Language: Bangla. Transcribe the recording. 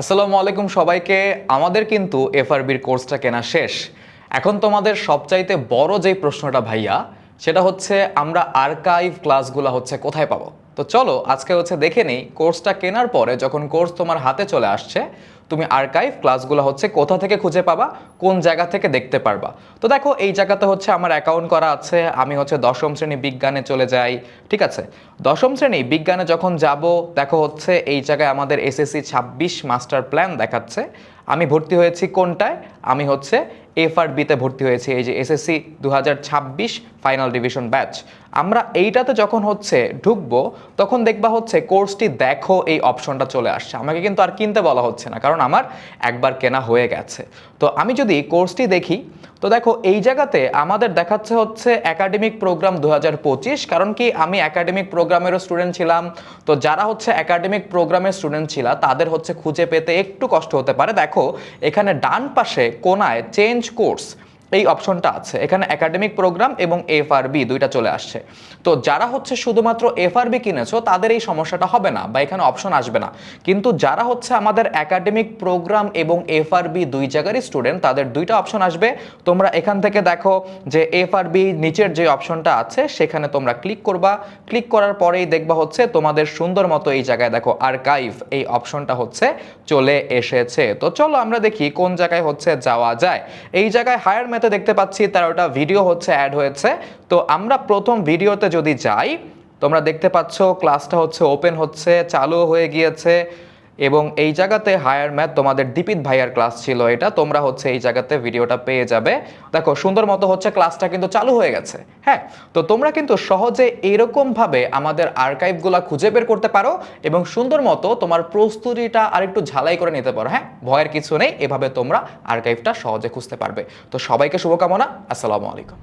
আসসালামু আলাইকুম সবাইকে। আমাদের কিন্তু এফআরবির কোর্সটা কেনা শেষ। এখন তোমাদের সবচাইতে বড় যেই প্রশ্নটা ভাইয়া, সেটা হচ্ছে আমরা আর্কাইভ ক্লাসগুলো হচ্ছে কোথায় পাবো? তো চলো, আজকে হচ্ছে দেখে নেই, কোর্সটা কেনার পরে যখন কোর্স তোমার হাতে চলে আসছে তুমি আর্কাইভ ক্লাসগুলো হচ্ছে কোথা থেকে খুঁজে পাবা, কোন জায়গা থেকে দেখতে পারবা। তো দেখো, এই জায়গাতে হচ্ছে আমার অ্যাকাউন্ট করা আছে, আমি হচ্ছে দশম শ্রেণি বিজ্ঞানে চলে যাই, ঠিক আছে? দশম শ্রেণি বিজ্ঞানে যখন যাব, দেখো হচ্ছে এই জায়গায় আমাদের এসএসসি ছাব্বিশ মাস্টার প্ল্যান দেখাচ্ছে। আমি ভর্তি হয়েছি কোনটায়? আমি হচ্ছে এফআরবিতে ভর্তি হয়েছি, এই যে এসএসসি দু হাজার ছাব্বিশ ফাইনাল ডিভিশন ব্যাচ আমরা এইটাতে যখন হচ্ছে ঢুকবো, তখন দেখবা হচ্ছে কোর্সটি দেখো, এই অপশনটা চলে আসছে। আমাকে কিন্তু আর কিনতে বলা হচ্ছে না, কারণ আমার একবার কেনা হয়ে গেছে। তো আমি যদি কোর্সটি দেখি, তো দেখো এই জায়গাতে আমাদের দেখাচ্ছে হচ্ছে একাডেমিক প্রোগ্রাম দু হাজার পঁচিশ, কারণ কি আমি একাডেমিক প্রোগ্রামেরও স্টুডেন্ট ছিলাম। তো যারা হচ্ছে একাডেমিক প্রোগ্রামের স্টুডেন্ট ছিল, তাদের হচ্ছে খুঁজে পেতে একটু কষ্ট হতে পারে। দেখো, এখানে ডান পাশে কোনায় চেঞ্জ কোর্স এই অপশনটা আছে। এখানে একাডেমিক প্রোগ্রাম এবং এফ এফআরবি দুইটা চলে আসছে। তো যারা হচ্ছে শুধুমাত্র এফ এফআরবি কিনেছো, তাদের এই সমস্যাটা হবে না বা এখানে অপশন আসবে না। কিন্তু যারা হচ্ছে আমাদের একাডেমিক প্রোগ্রাম এবং এফ এফআরবি দুই জায়গারই স্টুডেন্ট, তাদের দুইটা অপশন আসবে। তোমরা এখান থেকে দেখো যে এফ এফআরবি নিচের যে অপশনটা আছে, সেখানে তোমরা ক্লিক করবা। ক্লিক করার পরেই দেখবা হচ্ছে তোমাদের সুন্দর মতো এই জায়গায় দেখো আর্কাইভ এই অপশনটা হচ্ছে চলে এসেছে। তো চলো আমরা দেখি কোন জায়গায় হচ্ছে যাওয়া যায়। এই জায়গায় হায়ার মেথে দেখতে পাচ্ছি তেরোটা ভিডিও হচ্ছে অ্যাড হয়েছে। তো আমরা প্রথম ভিডিওতে যদি যাই, তোমরা দেখতে পাচ্ছ ক্লাসটা হচ্ছে ওপেন হচ্ছে, চালু হয়ে গিয়েছে। এবং এই জায়গাতে হায়ার ম্যাথ তোমাদের দীপিত ভাইয়ার ক্লাস ছিল এটা, তোমরা হচ্ছে এই জায়গাতে ভিডিওটা পেয়ে যাবে। দেখো, সুন্দর মতো হচ্ছে ক্লাসটা কিন্তু চালু হয়ে গেছে হ্যাঁ? তো তোমরা কিন্তু সহজে এরকমভাবে আমাদের আর্কাইভগুলো খুঁজে বের করতে পারো এবং সুন্দর মতো তোমার প্রস্তুতিটা আরেকটু ঝালাই করে নিতে পারো হ্যাঁ? ভয়ের কিছু নেই, এভাবে তোমরা আর্কাইভটা সহজে খুঁজতে পারবে। তো সবাইকে শুভকামনা, আসসালামু আলাইকুম।